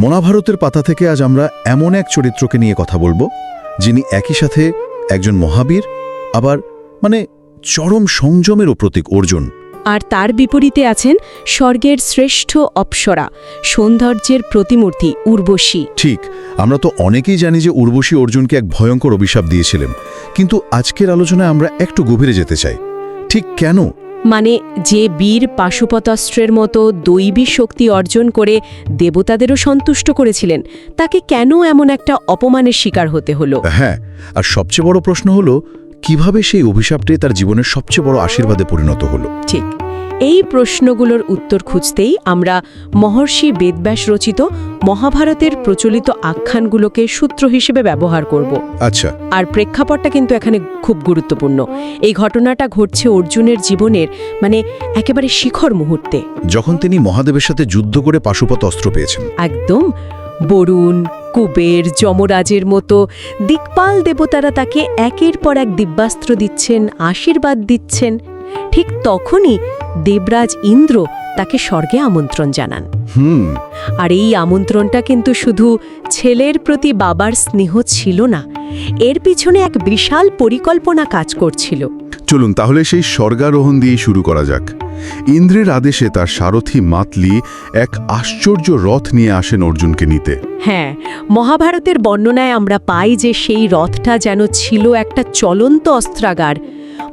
মহাভারতের পাতা থেকে আজ আমরা এমন এক চরিত্রকে নিয়ে কথা বলব যিনি একই সাথে একজন মহাবীর আবার মানে চরম সংযমেরও প্রতীক অর্জুন। আর তার বিপরীতে আছেন স্বর্গের শ্রেষ্ঠ অপ্সরা সৌন্দর্যের প্রতিমূর্তি উর্বশী। ঠিক আমরা তো অনেকেই জানি যে উর্বশী অর্জুনকে এক ভয়ঙ্কর অভিশাপ দিয়েছিলেন কিন্তু আজকের আলোচনায় আমরা একটু গভীরে যেতে চাই। ঠিক কেন? মানে যে বীর পাশুপতাস্ত্রের মতো দৈবী শক্তি অর্জন করে দেবতাদেরও সন্তুষ্ট করেছিলেন তাকে কেন এমন একটা অপমানের শিকার হতে হলো? হ্যাঁ আর সবচেয়ে বড় প্রশ্ন হলো কীভাবে সেই অভিশাপটি তার জীবনের সবচেয়ে বড় আশীর্বাদে পরিণত হলো? ঠিক। এই প্রশ্নগুলোর উত্তর খুঁজতেই আমরা মহর্ষি বেদব্যাস রচিত মহাভারতের প্রচলিত আখ্যানগুলোকে সূত্র হিসেবে ব্যবহার করব। আচ্ছা। আর প্রেক্ষাপটটা কিন্তু এখানে খুব গুরুত্বপূর্ণ। এই ঘটনাটা ঘটছে অর্জুনের জীবনের মানে একেবারে শিখর মুহূর্তে। যখন তিনি মহাদেবের সাথে যুদ্ধ করে পাশুপত অস্ত্র পেয়েছেন। একদম। বরুণ কুবের যমরাজের মতো দিকপাল দেবতারা তাকে একের পর এক দিব্যাস্ত্র দিচ্ছেন আশীর্বাদ দিচ্ছেন। ঠিক তখনই দেবরাজ ইন্দ্র তাকে স্বর্গে আমন্ত্রণ জানান। হুম। আর এই আমন্ত্রণটা কিন্তু শুধু ছেলের প্রতি বাবার স্নেহ ছিল না এর পিছনে এক বিশাল পরিকল্পনা কাজ করছিল। চলুন তাহলে সেই স্বর্গারোহণ দিয়ে শুরু করা যাক। ইন্দ্রের আদেশে তার সারথি মাতলি এক আশ্চর্য রথ নিয়ে আসেন অর্জুনকে নিতে। হ্যাঁ মহাভারতের বর্ণনায় আমরা পাই যে সেই রথটা যেন ছিল একটা চলন্ত অস্ত্রাগার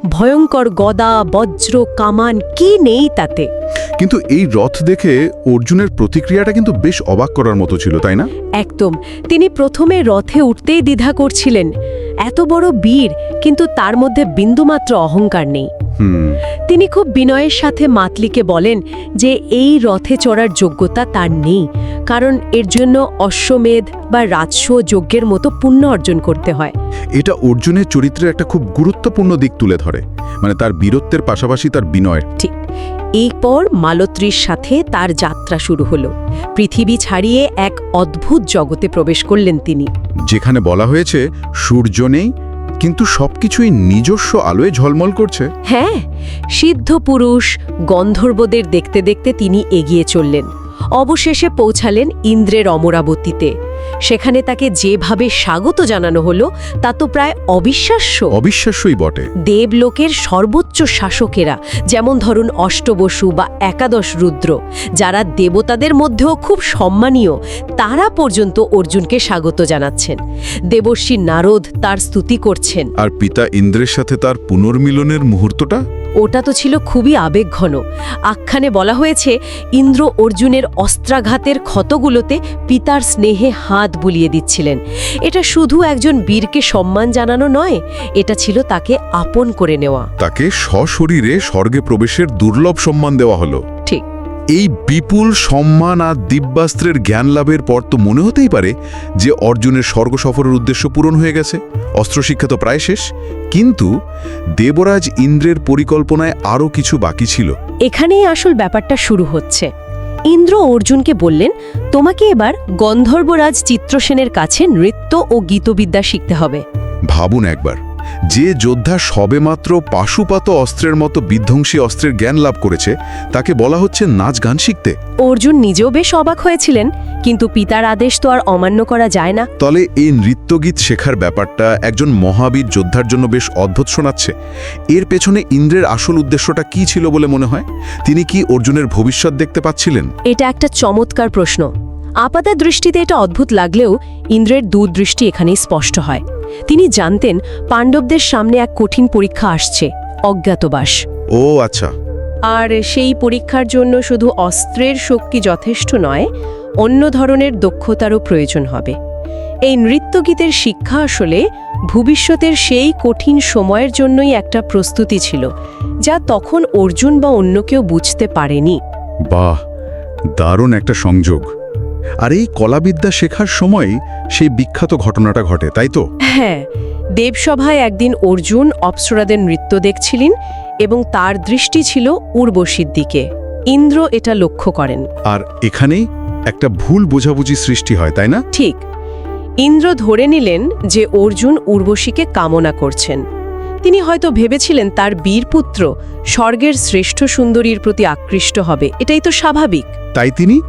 ভয়ঙ্কর গদা বজ্র কামান কি নেই তাতে? কিন্তু এই রথ দেখে অর্জুনের প্রতিক্রিয়াটা কিন্তু বেশ অবাক করার মতো ছিল তাই না? একদম। তিনি প্রথমে রথে উঠতেই দ্বিধা করছিলেন। এত বড় বীর কিন্তু তার মধ্যে বিন্দুমাত্র অহংকার নেই। তিনি খুব বিনয়ের সাথে মাতলিকে বলেন যে এই রথে চড়ার যোগ্যতা তার নেই কারণ এর জন্য অশ্বমেধ বা রাজস্ব যজ্ঞের মতো পুণ্য অর্জন করতে হয়। এটা অর্জুনের চরিত্রের একটা খুব গুরুত্বপূর্ণ দিক তুলে ধরে মানে তার বীরত্বের পাশাপাশি তার বিনয়ের। ঠিক। এরপর মালত্রীর সাথে তার যাত্রা শুরু হলো। পৃথিবী ছাড়িয়ে এক অদ্ভুত জগতে প্রবেশ করলেন তিনি। যেখানে বলা হয়েছে সূর্য নেই কিন্তু সবকিছুই নিজস্ব আলোয় ঝলমল করছে। হ্যাঁ সিদ্ধ পুরুষ গন্ধর্বদের দেখতে দেখতে তিনি এগিয়ে চললেন। অবশেষে পৌঁছালেন ইন্দ্রের অমরাবতীতে। সেখানে তাকে যেভাবে স্বাগত জানানো হলো তা তো প্রায় অবিশ্বাস্য। অবিশ্বাস্যই বটে। দেবলোকের সর্বোচ্চ শাসকেরা যেমন ধরুন অষ্টবসু বা একাদশ রুদ্র যারা দেবতাদের মধ্যেও খুব সম্মানীয় তারা পর্যন্ত অর্জুনকে স্বাগত জানাচ্ছেন। দেবর্ষী নারদ তার স্তুতি করছেন। আর পিতা ইন্দ্রের সাথে তার পুনর্মিলনের মুহূর্তটা? ওটা তো ছিল খুবই আবেগঘন। আখ্যানে বলা হয়েছে, ইন্দ্র অর্জুনের অস্ত্রাঘাতের ক্ষতগুলোতে পিতার স্নেহে হাত বুলিয়ে দিচ্ছিলেন। এটা শুধু একজন বীরকে সম্মান জানানো নয়, এটা ছিল তাকে আপন করে নেওয়া। তাকে সশরীরে স্বর্গে প্রবেশের দুর্লভ সম্মান দেওয়া হলো। এই বিপুল সম্মান আর দিব্যাস্ত্রের জ্ঞান লাভের পর তো মনে হতেই পারে যে অর্জুনের স্বর্গ সফরের উদ্দেশ্য পূরণ হয়ে গেছে। অস্ত্রশিক্ষা তো প্রায় শেষ। কিন্তু দেবরাজ ইন্দ্রের পরিকল্পনায় আরও কিছু বাকি ছিল। এখানেই আসল ব্যাপারটা শুরু হচ্ছে। ইন্দ্র অর্জুনকে বললেন তোমাকে এবার গন্ধর্বরাজ চিত্রসেনের কাছে নৃত্য ও গীতবিদ্যা শিখতে হবে। ভাবুন একবার। যে যোদ্ধা সবেমাত্র পাশুপাত অস্ত্রের মতো বিধ্বংসী অস্ত্রের জ্ঞান লাভ করেছে তাকে বলা হচ্ছে নাচ গান শিখতে। অর্জুন নিজেও বেশ অবাক হয়েছিলেন কিন্তু পিতার আদেশ তো আর অমান্য করা যায় না। তলে এই নৃত্যগীত শেখার ব্যাপারটা একজন মহাবীর যোদ্ধার জন্য বেশ অদ্ভুত শোনাচ্ছে। এর পেছনে ইন্দ্রের আসল উদ্দেশ্যটা কি ছিল বলে মনে হয়? তিনি কি অর্জুনের ভবিষ্যৎ দেখতে পাচ্ছিলেন? এটা একটা চমৎকার প্রশ্ন। আপাতা দৃষ্টিতে এটা অদ্ভুত লাগলেও ইন্দ্রের দূরদৃষ্টি এখানেই স্পষ্ট হয়। তিনি জানতেন পাণ্ডবদের সামনে এক কঠিন পরীক্ষা আসছে অজ্ঞাতবাস। ও আচ্ছা। আর সেই পরীক্ষার জন্য শুধু অস্ত্রের শক্তি যথেষ্ট নয় অন্য ধরনের দক্ষতারও প্রয়োজন হবে। এই নৃত্যগীতের শিক্ষা আসলে ভবিষ্যতের সেই কঠিন সময়ের জন্যই একটা প্রস্তুতি ছিল যা তখন অর্জুন বা অন্য কেউ বুঝতে পারেনি। বাহ দারুণ একটা সংযোগ। আর এই কলাবিদ্যা শেখার সময় সেই বিখ্যাত ঘটনাটা ঘটে তাই তো? হ্যাঁ দেবসভায় একদিন অর্জুন অপ্সরাদের নৃত্য দেখছিলেন এবং তার দৃষ্টি ছিল উর্বশীর দিকে। ইন্দ্র এটা লক্ষ্য করেন। আর এখানেই একটা ভুল বোঝাবুঝি সৃষ্টি হয় তাই না? ঠিক। ইন্দ্র ধরে নিলেন যে অর্জুন উর্বশীকে কামনা করছেন। তিনি হয়তো ভেবেছিলেন তার বীরপুত্র স্বর্গের শ্রেষ্ঠ সুন্দরীর প্রতি আকৃষ্ট হবে এটাই তো স্বাভাবিক। তাই তিনি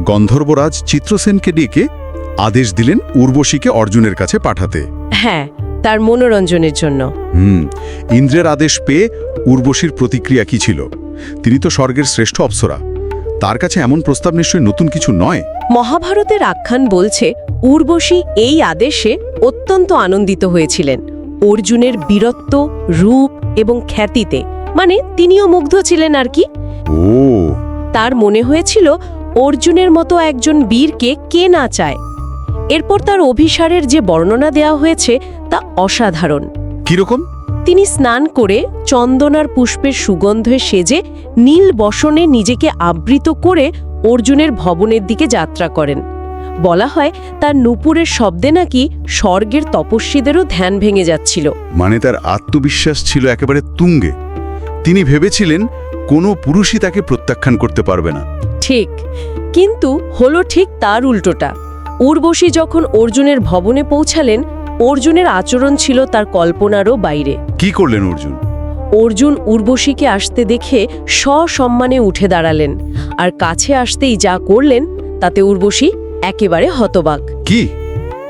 গন্ধর্বরাজ চিত্রসেনকে ডেকে আদেশ দিলেন উর্বশীকে অর্জুনের কাছে পাঠাতে। হ্যাঁ তার মনোরঞ্জনের জন্য। হুম ইন্দ্রের আদেশ পেয়ে উর্বশীর প্রতিক্রিয়া কি ছিল? তিনি তো স্বর্গের শ্রেষ্ঠ অপ্সরা। তার কাছে এমন প্রস্তাব নিশ্চয়ই নতুন কিছু নয়? মহাভারতের আখ্যান বলছে উর্বশী এই আদেশে অত্যন্ত আনন্দিত হয়েছিলেন। অর্জুনের বীরত্ব রূপ এবং খ্যাতিতে। মানে তিনিও মুগ্ধ ছিলেন আর কি। ও। তার মনে হয়েছিল অর্জুনের মতো একজন বীরকে কে না চায়? এরপর তার অভিসারের যে বর্ণনা দেওয়া হয়েছে তা অসাধারণ। কীরকম? তিনি স্নান করে চন্দনার পুষ্পের সুগন্ধে সেজে নীল বসনে নিজেকে আবৃত করে অর্জুনের ভবনের দিকে যাত্রা করেন। বলা হয় তার নুপুরের শব্দে নাকি স্বর্গের তপস্বীদেরও ধ্যান ভেঙে যাচ্ছিল। মানে তার আত্মবিশ্বাস ছিল একেবারে তুঙ্গে। তিনি ভেবেছিলেন কোনো পুরুষই তাকে প্রত্যাখ্যান করতে পারবে না। ঠিক কিন্তু হলো ঠিক তার উল্টোটা। উর্বশী যখন অর্জুনের ভবনে পৌঁছালেন অর্জুনের আচরণ ছিল তার কল্পনারও বাইরে। কি করলেন অর্জুন? অর্জুন উর্বশীকে আসতে দেখে সসম্মানে উঠে দাঁড়ালেন আর কাছে আসতেই যা করলেন তাতে উর্বশী একেবারে হতবাক। কি?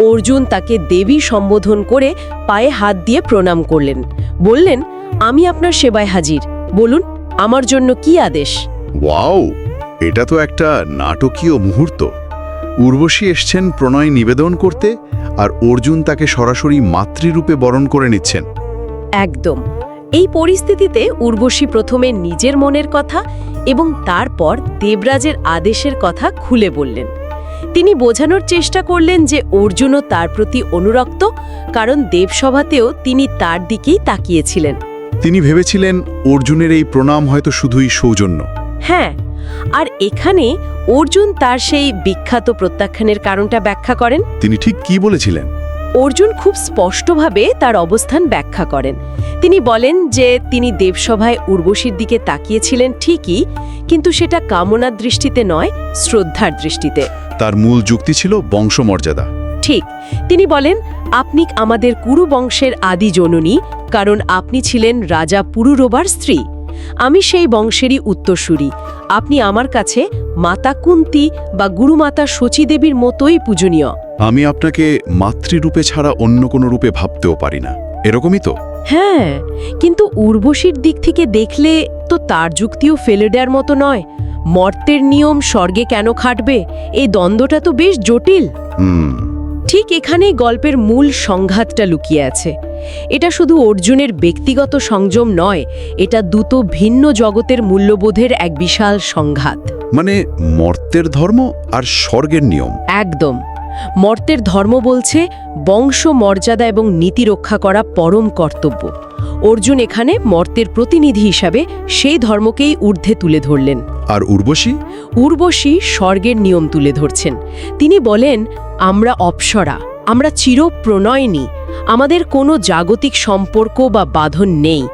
অর্জুন তাকে দেবী সম্বোধন করে পায়ে হাত দিয়ে প্রণাম করলেন। বললেন আমি আপনার সেবায় হাজির বলুন আমার জন্য কি আদেশ? ওয়াও এটা তো একটা নাটকীয় মুহূর্ত। উর্বশী এসছেন প্রণয় নিবেদন করতে আর অর্জুন তাকে সরাসরি মাতৃরূপে বরণ করে নিচ্ছেন। একদম। এই পরিস্থিতিতে উর্বশী প্রথমে নিজের মনের কথা এবং তারপর দেবরাজের আদেশের কথা খুলে বললেন। তিনি বোঝানোর চেষ্টা করলেন যে অর্জুনও তার প্রতি অনুরক্ত কারণ দেবসভাতেও তিনি তার দিকেই তাকিয়েছিলেন। তিনি ভেবেছিলেন অর্জুনের এই প্রণাম হয়তো শুধুই সৌজন্য। হ্যাঁ আর এখানে অর্জুন তার সেই বিখ্যাত প্রত্যাখ্যানের কারণটা ব্যাখ্যা করেন। তিনি ঠিক কি বলেছিলেন? অর্জুন খুব স্পষ্টভাবে তার অবস্থান ব্যাখ্যা করেন। তিনি বলেন যে তিনি দেবসভায় উর্বশীর দিকে তাকিয়েছিলেন ঠিকই কিন্তু সেটা কামনার দৃষ্টিতে নয় শ্রদ্ধার দৃষ্টিতে। তার মূল যুক্তি ছিল বংশমর্যাদা। ঠিক তিনি বলেন আপনি আমাদের কুরু বংশের আদি জননী কারণ আপনি ছিলেন রাজা পুরুরোবার স্ত্রী। আমি সেই বংশেরই উত্তরসূরি। আপনি আমার কাছে মাতা কুন্তি বা গুরুমাতা শচীদেবীর মতোই পূজনীয়। আমি আপনাকে মাতৃরূপে ছাড়া অন্য কোনো রূপে ভাবতেও পারি না। এরকমই তো? হ্যাঁ কিন্তু উর্বশীর দিক থেকে দেখলে তো তার যুক্তিও ফেলে দেওয়ার মতো নয়। মর্তের নিয়ম স্বর্গে কেন খাটবে? এই দ্বন্দ্বটা তো বেশ জটিল। হুম। ঠিক এখানেই গল্পের মূল সংঘাতটা লুকিয়ে আছে। এটা শুধু অর্জুনের ব্যক্তিগত সংযম নয় এটা দুটো ভিন্ন জগতের মূল্যবোধের এক বিশাল সংঘাত। মানে মর্তের ধর্ম আর স্বর্গের নিয়ম। একদম। মর্তের ধর্ম বলছে বংশ মর্যাদা এবং নীতি রক্ষা করা পরম কর্তব্য। অর্জুন এখানে মর্তের প্রতিনিধি হিসাবে সেই ধর্মকেই ঊর্ধ্বে তুলে ধরলেন। আর উর্বশী? উর্বশী স্বর্গের নিয়ম তুলে ধরছেন। তিনি বলেন আমরা অপসরা আমরা চিরপ্রণয়নী আমাদের কোনো জাগতিক সম্পর্ক বা বাঁধন নেই।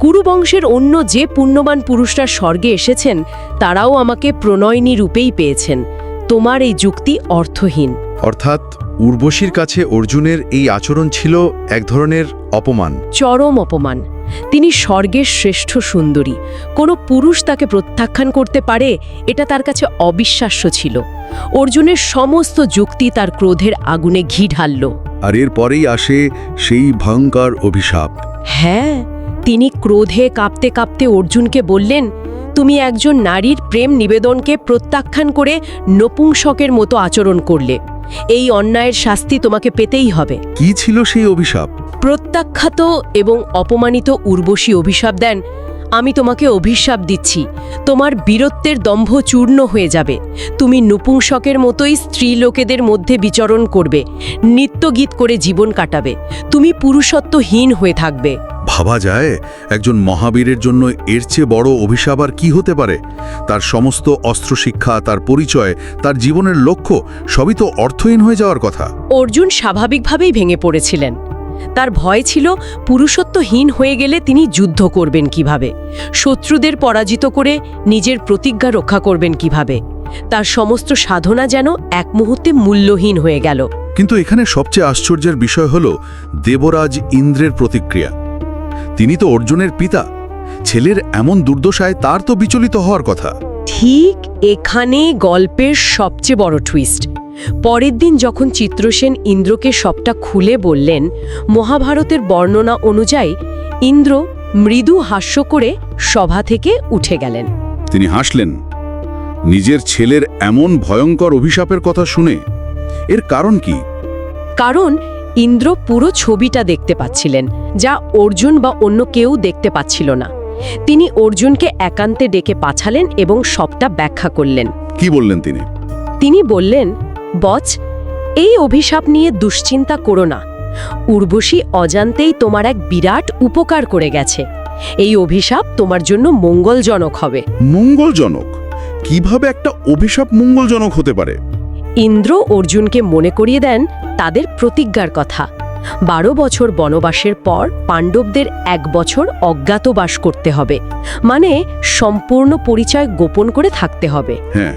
কুরুবংশের অন্য যে পুণ্যবান পুরুষরা স্বর্গে এসেছেন তারাও আমাকে প্রণয়নী রূপেই পেয়েছেন। তোমার এই যুক্তি অর্থহীন। অর্থাৎ উর্বশীর কাছে অর্জুনের এই আচরণ ছিল এক ধরনের অপমান। চরম অপমান। তিনি স্বর্গের শ্রেষ্ঠ সুন্দরী। কোনো পুরুষ তাকে প্রত্যাখ্যান করতে পারে এটা তার কাছে অবিশ্বাস্য ছিল। অর্জুনের সমস্ত যুক্তি তার ক্রোধের আগুনে ঘি ঢালল। আর এর পরেই আসে সেই ভয়ঙ্কর অভিশাপ। হ্যাঁ তিনি ক্রোধে কাঁপতে কাঁপতে অর্জুনকে বললেন তুমি একজন নারীর প্রেম নিবেদনকে প্রত্যাখ্যান করে নপুংসকের মতো আচরণ করলে। এই অন্যায়ের শাস্তি তোমাকে পেতেই হবে। কি ছিল সেই অভিশাপ? প্রত্যাখ্যাত এবং অপমানিত উর্বশী অভিশাপ দেন আমি তোমাকে অভিশাপ দিচ্ছি। তোমার বীরত্বের দম্ভ চূর্ণ হয়ে যাবে। তুমি নপুংসকের মতোই স্ত্রী লোকেদের মধ্যে বিচরণ করবে। নৃত্যগীত করে জীবন কাটাবে। তুমি পুরুষত্বহীন হয়ে থাকবে। ভাবা যায় একজন মহাবীরের জন্য এর চেয়ে বড় অভিশাপ আর কি হতে পারে? তার সমস্ত অস্ত্রশিক্ষা তার পরিচয় তার জীবনের লক্ষ্য সবই তো অর্থহীন হয়ে যাওয়ার কথা। অর্জুন স্বাভাবিকভাবেই ভেঙে পড়েছিলেন। তার ভয় ছিল পুরুষত্বহীন হয়ে গেলে তিনি যুদ্ধ করবেন কীভাবে। শত্রুদের পরাজিত করে নিজের প্রতিজ্ঞা রক্ষা করবেন কীভাবে। তার সমস্ত সাধনা যেন এক মুহূর্তে মূল্যহীন হয়ে গেল। কিন্তু এখানে সবচেয়ে আশ্চর্যের বিষয় হল দেবরাজ ইন্দ্রের প্রতিক্রিয়া। তিনি তো অর্জুনের পিতা। ছেলের এমন দুর্দশায় তার তো বিচলিত হওয়ার কথা। ঠিক এখানে গল্পের সবচেয়ে বড় টুইস্ট পরের দিন যখন চিত্রসেন ইন্দ্রকে সবটা খুলে বললেন মহাভারতের বর্ণনা অনুযায়ী ইন্দ্র মৃদু হাস্য করে সভা থেকে উঠে গেলেন। তিনি হাসলেন নিজের ছেলের এমন ভয়ঙ্কর অভিশাপের কথা শুনে। এর কারণ কি? কারণ ইন্দ্র পুরো ছবিটা দেখতে পাচ্ছিলেন যা অর্জুন বা অন্য কেউ দেখতে পাচ্ছিল না। তিনি অর্জুনকে একান্তে ডেকে পাঠালেন এবং সবটা ব্যাখ্যা করলেন। কি বললেন তিনি? তিনি বললেন বচ এই অভিশাপ নিয়ে দুশ্চিন্তা করো না। উর্বশী অজান্তেই তোমার এক বিরাট উপকার করে গেছে। এই অভিশাপ তোমার জন্য মঙ্গলজনক হবে। মঙ্গলজনক? কীভাবে একটা অভিশাপ মঙ্গলজনক হতে পারে? ইন্দ্র অর্জুনকে মনে করিয়ে দেন তাদের প্রতিজ্ঞার কথা। বারো বছর বনবাসের পর পাণ্ডবদের এক বছর অজ্ঞাতবাস করতে হবে। মানে সম্পূর্ণ পরিচয় গোপন করে থাকতে হবে। হ্যাঁ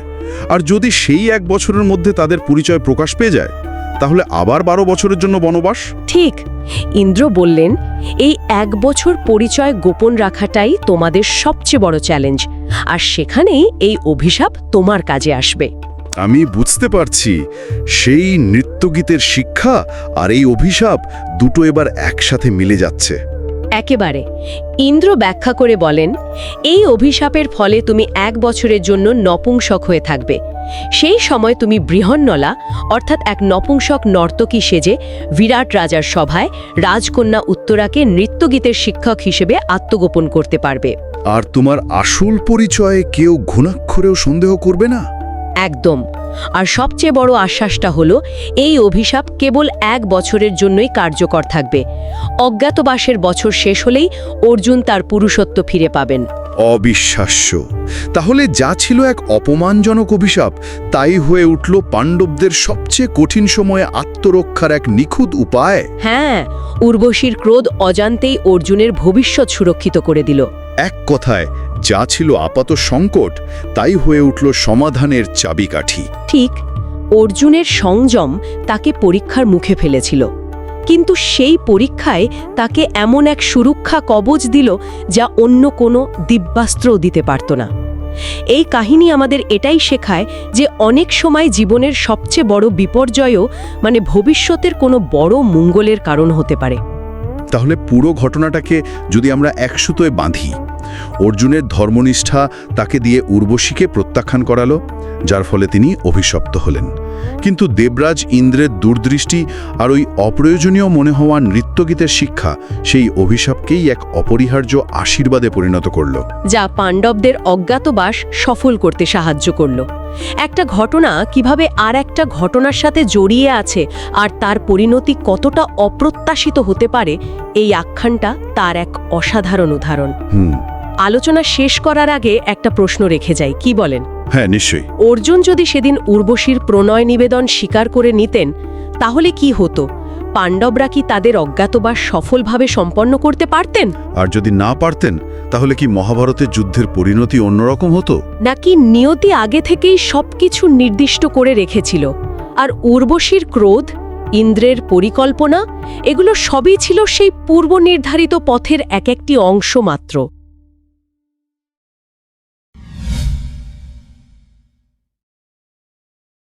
আর যদি সেই এক বছরের মধ্যে তাদের পরিচয় প্রকাশ পেয়ে যায় তাহলে আবার বারো বছরের জন্য বনবাস? ঠিক। ইন্দ্র বললেন এই এক বছর পরিচয় গোপন রাখাটাই তোমাদের সবচেয়ে বড় চ্যালেঞ্জ আর সেখানেই এই অভিশাপ তোমার কাজে আসবে। আমি বুঝতে পারছি সেই নৃত্যগীতের শিক্ষা আর এই অভিশাপ দুটো এবার একসাথে মিলে যাচ্ছে। একেবারে। ইন্দ্র ব্যাখ্যা করে বলেন এই অভিশাপের ফলে তুমি এক বছরের জন্য নপুংসক হয়ে থাকবে। সেই সময় তুমি বৃহন্নলা অর্থাৎ এক নপুংসক নর্তকী সেজে বিরাট রাজার সভায় রাজকন্যা উত্তরাকে নৃত্যগীতের শিক্ষক হিসেবে আত্মগোপন করতে পারবে। আর তোমার আসল পরিচয়ে কেউ ঘুণাক্ষরেও সন্দেহ করবে না? একদম। আর সবচেয়ে বড় আশ্বাসটা হলো এই অভিশাপ কেবল এক বছরের জন্যই কার্যকর থাকবে। অজ্ঞাতবাসের বছর শেষ হলেই অর্জুন তার পুরুষত্ব ফিরে পাবেন। অবিশ্বাস্য। তাহলে যা ছিল এক অপমানজনক অভিশাপ তাই হয়ে উঠল পাণ্ডবদের সবচেয়ে কঠিন সময়ে আত্মরক্ষার এক নিখুঁত উপায়। হ্যাঁ উর্বশীর ক্রোধ অজান্তেই অর্জুনের ভবিষ্যৎ সুরক্ষিত করে দিল। এক কথায় যা ছিল আপাত সংকট তাই হয়ে উঠল সমাধানের চাবিকাঠি। ঠিক অর্জুনের সংযম তাকে পরীক্ষার মুখে ফেলেছিল। কিন্তু সেই পরীক্ষায় তাকে এমন এক সুরক্ষা কবচ দিল যা অন্য কোনো দিব্যাস্ত্র দিতে পারত না। এই কাহিনী আমাদের এটাই শেখায় যে অনেক সময় জীবনের সবচেয়ে বড় বিপর্যয়ও মানে ভবিষ্যতের কোনো বড় মঙ্গলের কারণ হতে পারে। তাহলে পুরো ঘটনাটাকে যদি আমরা একসুতোয় বাঁধি অর্জুনের ধর্মনিষ্ঠা তাকে দিয়ে উর্বশীকে প্রত্যাখ্যান করালো যার ফলে তিনি অভিশপ্ত হলেন। কিন্তু দেবরাজ ইন্দ্রের দূরদৃষ্টি আর ওই অপ্রয়োজনীয় মনে হওয়া নৃত্যগীতের শিক্ষা সেই অভিশাপকেই এক অপরিহার্য আশীর্বাদে পরিণত করল। যা পাণ্ডবদের অজ্ঞাতবাস সফল করতে সাহায্য করল। একটা ঘটনা কীভাবে আর একটা ঘটনার সাথে জড়িয়ে আছে আর তার পরিণতি কতটা অপ্রত্যাশিত হতে পারে এই আখ্যানটা তার এক অসাধারণ উদাহরণ। হুম। আলোচনা শেষ করার আগে একটা প্রশ্ন রেখে যাই কি বলেন? হ্যাঁ নিশ্চয়ই। অর্জুন যদি সেদিন উর্বশীর প্রণয় নিবেদন স্বীকার করে নিতেন তাহলে কি হতো? পাণ্ডবরা কি তাদের অজ্ঞাতবাস সফলভাবে সম্পন্ন করতে পারতেন? আর যদি না পারতেন তাহলে কি মহাভারতের যুদ্ধের পরিণতি অন্যরকম হতো? নাকি নিয়তি আগে থেকেই সবকিছু নির্দিষ্ট করে রেখেছিল? আর উর্বশীর ক্রোধ ইন্দ্রের পরিকল্পনা এগুলো সবই ছিল সেই পূর্ব নির্ধারিত পথের এক একটি অংশ মাত্র।